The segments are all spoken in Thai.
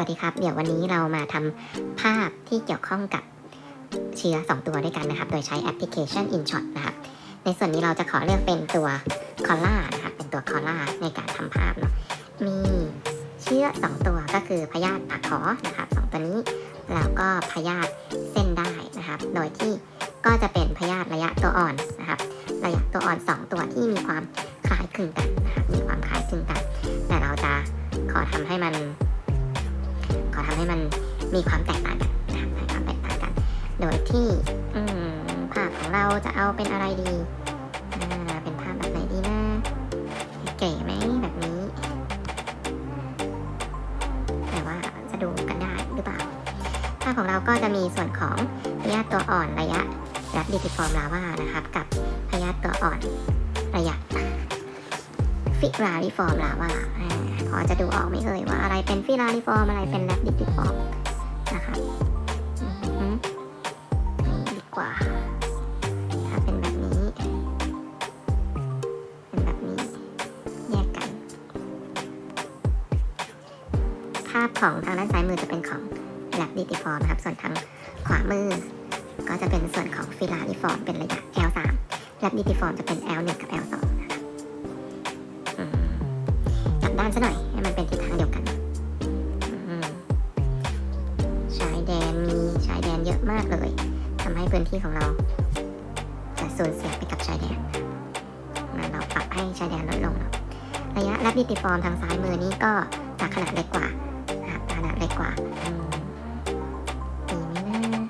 วัสดีครับ เดี๋ยววันนี้เรามาทำภาพที่เกี่ยวข้องกับเชื้อ 2 ตัวด้วยกันนะครับ โดยใช้แอปพลิเคชัน InShot นะครับ ในส่วนนี้เราจะขอเลือกเป็นตัว c o l l a นะครับ เป็นตัว c o l l a ในการทำภาพเนาะ มีเชื้อ 2 ตัวก็คือพยาธิปากขอนะครับสองตัวนี้ แล้วก็พยาธิเส้นได้นะครับ โดยที่ก็จะเป็นพยาธิระยะตัวอ่อนนะครับ ระยะตัวอ่อน 2 ตัวที่มีความคล้ายคลึงกันนะครับ มีความคล้ายคลึงกัน แต่เราจะขอทำให้มัน ขอทำให้มันมีความแตกต่างกันนะครับความแตกต่างกัน โดยที่ภาพของเราจะเอาเป็นอะไรดี เป็นภาพแบบไหนดีนะเก๋ไหมแบบนี้ แต่ว่าจะดูกันได้หรือเปล่า ภาพของเราก็จะมีส่วนของพยาธิตัวอ่อนระยะรัดดิติฟอร์มลาวานะครับ กับพยาธิตัวอ่อนระยะฟิราริฟอร์มลาวา พอจะดูออกไหมเอ่ยว่าอะไรเป็นฟิราริฟอร์มอะไรเป็นแรดดิติฟอร์มนะครับอือหือนี่ดีกว่า ถ้าเป็นแบบนี้ เป็นแบบนี้ แยกกัน ภาพของทางด้านซ้ายมือจะเป็นของแลบดิติฟอร์มนะครับ ส่วนทางขวามือ ก็จะเป็นส่วนของฟิลาริฟอร์มเป็นระยะ L3 แลบดิติฟอร์มจะเป็น L1 กับ L2 กันซะหน่อย ให้มันเป็นทิศทางเดียวกันชายแดนมีชายแดนเยอะมากเลยทำให้พื้นที่ของเราจะสูญเสียไปกับชายแดนเราปรับให้ชายแดนลดลงะระยะแลบดิติฟอร์มทางซ้ายมือนี่ก็จะขนาดเล็กกว่าขนาดเล็กกว่าดีไหมนะ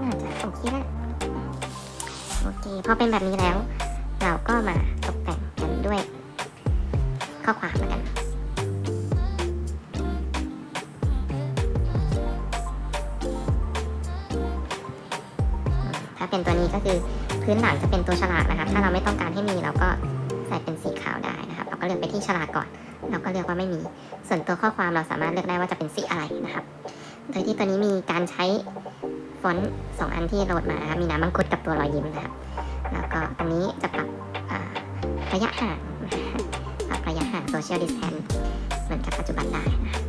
น่าจะโอเคแล้วโอเค พอเป็นแบบนี้แล้ว เราก็มาตก ข้อความแล้วกันถ้าเป็นตัวนี้ก็คือพื้นหลังจะเป็นตัวฉลากนะครับ ถ้าเราไม่ต้องการให้มีเราก็ใส่เป็นสีขาวได้นะครับ เราก็เลือกไปที่ฉลากก่อน เราก็เลือกว่าไม่มี ส่วนตัวข้อความเราสามารถเลือกได้ว่าจะเป็นสีอะไรนะครับ โดยที่ตัวนี้มีการใช้ฟอนต์สองอันที่โหลดมานะครับมีน้ำมังคุดกับตัวรอยยิ้มนะครับ แล้วก็ตรงนี้จะปรับระยะห่าง รับระยะห่าง social distance เหมือนกับปัจจุบันได้นะครับ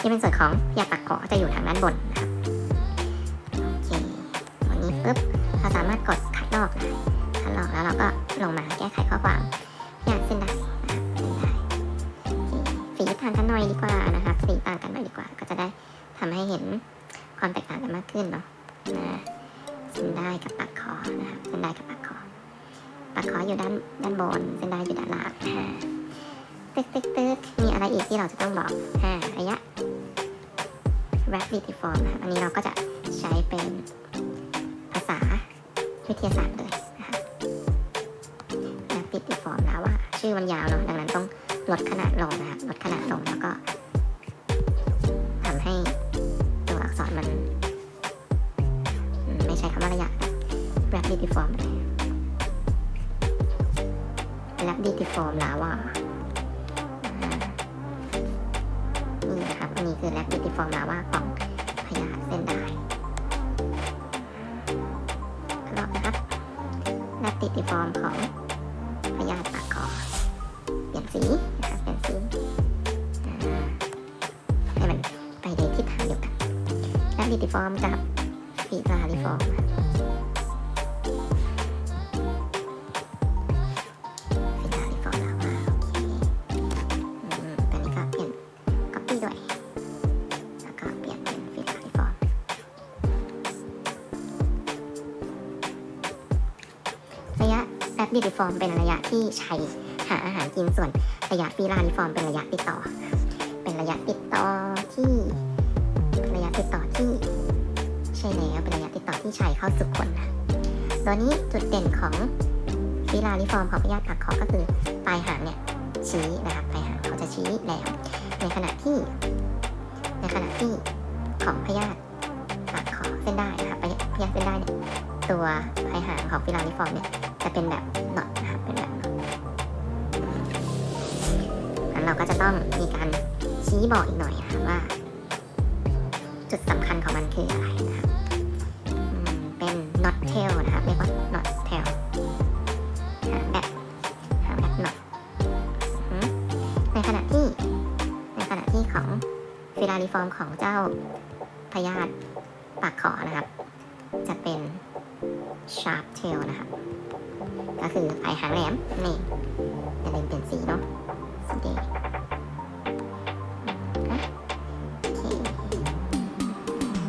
นี่เป็นส่วนของยาปักเกาะจะอยู่ทางด้านบนนะครับโอเคตรงนี้ปุ๊บเราสามารถกดคัดลอกได้คัดลอกแล้วเราก็ลงมาแก้ไขข้อความอยากเส้นได้นะครับเส้นได้สีต่างกันหน่อยดีกว่านะครับสีต่างกันหน่อยดีกว่า ก็จะได้ทำให้เห็นความแตกต่างกันมากขึ้นเนาะนะเส้นได้กับปากคอนะครับเส้นได้กับปากคอ ปากคออยู่ด้านด้านบน เส้นได้อยู่ด้านล่างอ่าตึกตึกตึกมีอะไรอีกที่เราจะต้องบอกอ่าระยะ rapidform ครับอันนี้เราก็จะใช้เป็นภาษาวิทยาศาสตร์เลยนะคะและปิดอีฟอร์มแล้วว่า ชื่อมันยาวเนาะดังนั้นต้องลดขนาดลงนะครับลดขนาดลงแล้วก็ทำให้ตัวอักษรมัน ไม่ใช้คำว่าระยะ rapidform เลย rapidity form แล้วว่าอ่านี่นะครับ อันนี้คือ rapidity form แล้วว่าของพยาธิเส้นได้รอบนะครับและติดในฟอร์มของพยาธิปากคอเปลี่ยนสีนะครับเปลี่ยนสีให้มันไปในทิศทางเดียวกันและติดในฟอร์มกับฟีลาริฟอร์มะแรปดิติฟอร์มเป็นระยะที่ใช้หาอาหารกินส่วนระยะฟีราริฟอร์มเป็นระยะติดต่อ เป็นระยะติดต่อที่เป็นระยะติดต่อที่ใช่แล้วเป็นระยะติดต่อที่ใช้เข้าสู่คนนะตัวนี้จุดเด่นของฟีราริฟอร์มของพยาธิปากคอก็คือปลายหางเนี่ยชี้นะครับปลายหางเขาจะชี้แหลมในขณะที่ ในขณะที่ของพยาธิปากคอเส้นได้นะครับพยาธิเส้นได้เนี่ยตัวปลายหางของฟีราริฟอร์มเนี่ย จะเป็นแบบหนอตนะครับเป็นแบบหนอตงั้นเราก็จะต้องมีการชี้บอกอีกหน่อยนะครับว่า จุดสำคัญของมันคืออะไรนะครับเป็น not tail นะครับเรียกว่า not tail หางแบบหางแบบ not อือหือในขณะที่ในขณะที่ที่ของฟิลาริฟอร์มของเจ้าพยาธิปากขอนะครับ ไอหางแหลม นี่อย่าลืมเปลี่ยนสีเนาะสีแดง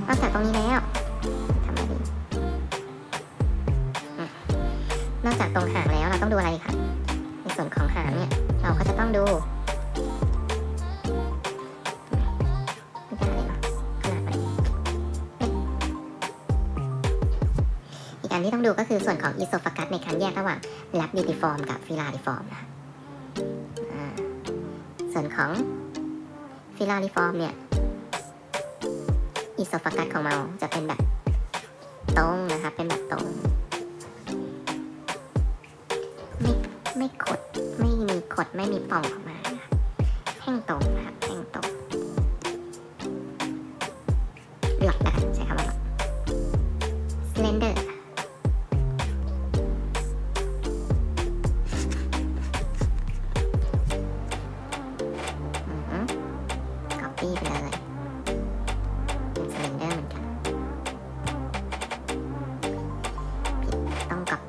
นอกจากตรงนี้แล้วทำอะไรดีนอกจากตรงหางแล้วเราต้องดูอะไรคะในส่วนของหางเนี่ย เราก็จะต้องดู กันที่ต้องดูก็คือส่วนของอีโซฟากัสในการแยกระหว่างแลปดิติฟอร์มกับฟิลาริฟอร์มนะส่วนของฟิลาริฟอร์มเนี่ยอีโซฟากัสของเราจะเป็นแบบตรงนะคะเป็นแบบตรง ไม่ไม่ขด ไม่มีขด ไม่มีป่องออกมาแท่งตรงนะ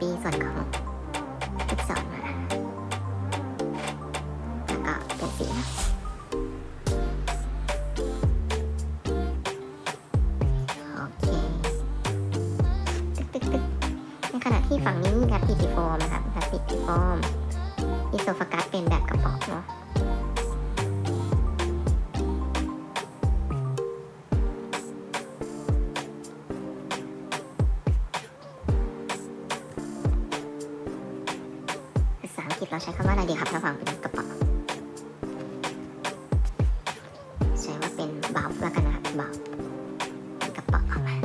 ปีส่วนของลูกศรมาแล้วก็เปลี่ยนสีนะโอเคตึกตึกตึกในขณะที่ฝั่งนี้มีแรปปิติโฟมนะครับแรปปิติโฟมอิโซฟากัสเป็นแบบกระป๋องเนาะ กฤษเราใช้คำว่าอะไรดีครับระหว่างเป็นกระป๋องใช้ว่าเป็นบาฟแล้วกันนะครับบาฟเป็นกระป๋องออกมา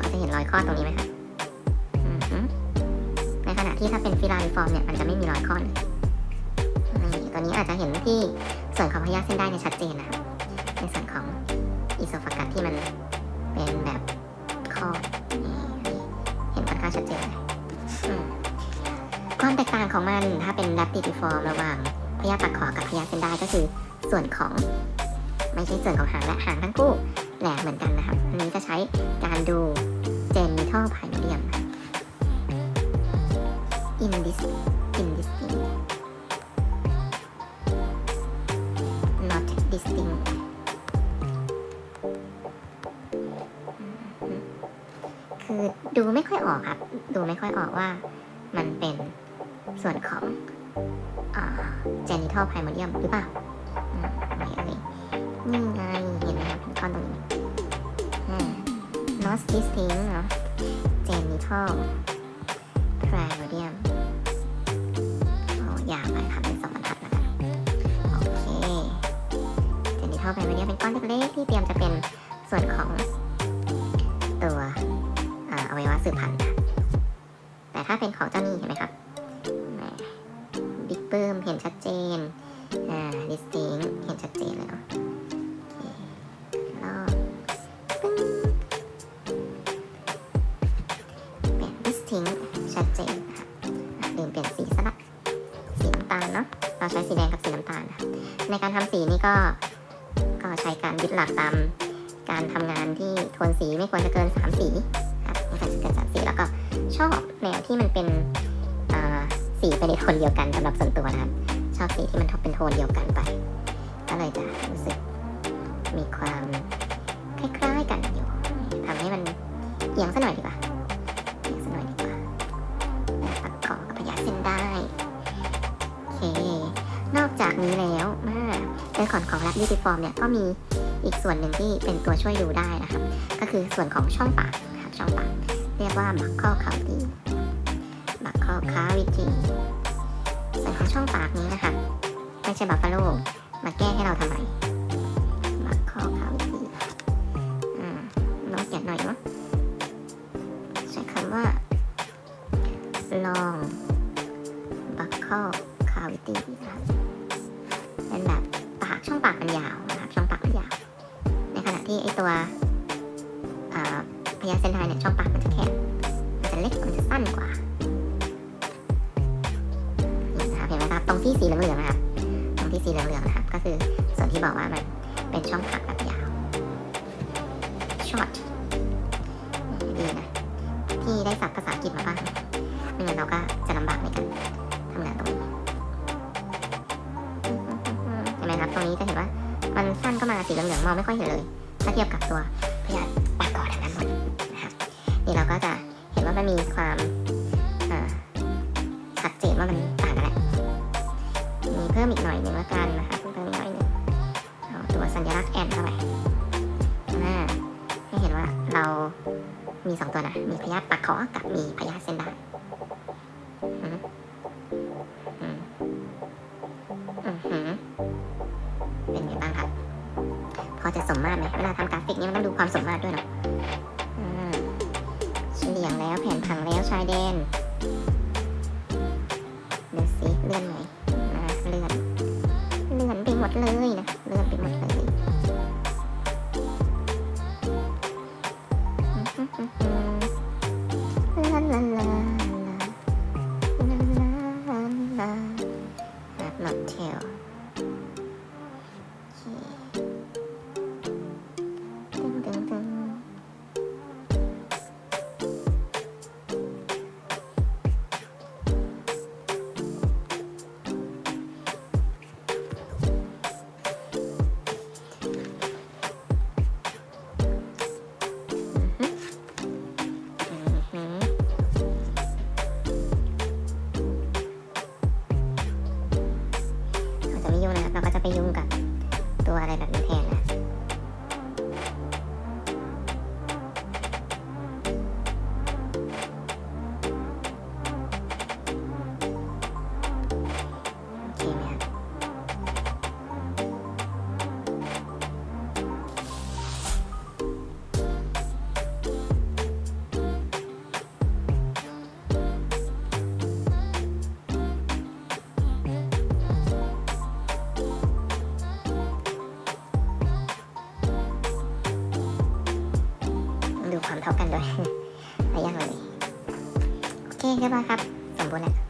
ก็จะเห็นรอยข้อตรงนี้ไหมครับในขณะที่ถ้าเป็นฟิลาริฟอร์มเนี่ยมันจะไม่มีรอยข้อเลยนี่ตัวนี้อาจจะเห็นที่ส่วนของพยาธิเส้นได้ในชัดเจนนะครับในส่วนของอีโซฟากัสที่มันเป็นแบบข้อเห็นค่อนข้างชัดเจนเลย ความแตกต่างของมันถ้าเป็น Raptidiform ระหว่างพยาปากขอกับพยาเส้นได้ก็คือส่วนของไม่ใช่ส่วนของหางและหางทั้งคู่แหลมเหมือนกันนะครับอันนี้จะใช้การดู genital primordium indis indistinct not distinct คือดูไม่ค่อยออกครับ ดูไม่ค่อยออกว่ามันเป็น ส่วนของอ่า genital primordium หรือเปล่าไม่เอ่ยนี่ไงเห็นไหมครับเป็นก้อนตรงนี้อ่า not distinct เนาะ genital primordium อยาวไปครับเป็นสองบรรทัดแล้วกันโอเค genital primordium เป็นก้อนเล็กๆที่เตรียมจะเป็นส่วนของตัวอวัยวะสืบพันธุ์นะแต่ถ้าเป็นของเจ้านี่เห็นไหมครับ บิ๊กเบิ้มเห็นชัดเจน อ่าดิสติงเห็นชัดเจนเลยเนาะโอเคแล้วปึ้งเปลี่ยนดิสติงชัดเจนค่ะลืมเปลี่ยนสีซะละสีน้ำตาลเนาะ เราใช้สีแดงกับสีน้ำตาลนะครับในการทำสีนี่ก็ ก็ใช้การยึดหลักตามการทำงานที่โทนสีไม่ควรจะเกิน 3 สีครับไม่ควรจะเกิน3สีแล้วก็ชอบแนวที่มันเป็น สีไปในโทนเดียวกันสำหรับส่วนตัวนะครับ ชอบสีที่มันทบเป็นโทนเดียวกันไป ก็เลยจะรู้สึกมีความคล้ายๆกันอยู่ทำให้มันเอียงซะหน่อยดีกว่าเอียงซะหน่อยดีกว่าแบบตัดขอกับพยาเส้นได้โอเคนอกจากนี้แล้วมาในส่วนของ Lab Beauty Form เนี่ยก็มีอีกส่วนหนึ่งที่เป็นตัวช่วยดูได้นะครับ ก็คือส่วนของช่องปากนะครับช่องปากเรียกว่าข้อเขาดี อกค้าวิจิส่วนของช่องปากนี้นะคะไม่ใช่บัฟฟาโลมาแก้ให้เราทำไมบักข้อค้าวิจิอืมลองเขียนหน่อยเนาะ งที่สีเหลืองๆนะครับ ตรงที่สีเหลืองๆนะครับ ก็คือส่วนที่บอกว่ามันเป็นช่องผักแบบยาว short ดีนะ ที่ได้ศัพท์ภาษาอังกฤษมาบ้างไม่งั้นเราก็จะลำบากในการทำงานตรงนี้เห็นไหมครับ ตรงนี้จะเห็นว่ามันสั้นก็มาสีเหลืองๆมองไม่ค่อยเห็นเลย ถ้าเทียบกับตัวพยาธิปากกอดอันนั้นหมดนะครับนี่เราก็จะ อกับมีพยาธิเส้นได้านอืมอืมอืมอืมเป็นไงบ้างครับ พอจะสมมาตรไหมเวลาทำกราฟิกนี่มันต้องดูความสมมาตรด้วยเนาะเฉลี่ยงแล้วแผนผังแล้วชายแดน เท่ากันด้วยหลายอย่างเลยโอเคเรียบร้อยครับ สมบูรณ์แล้ว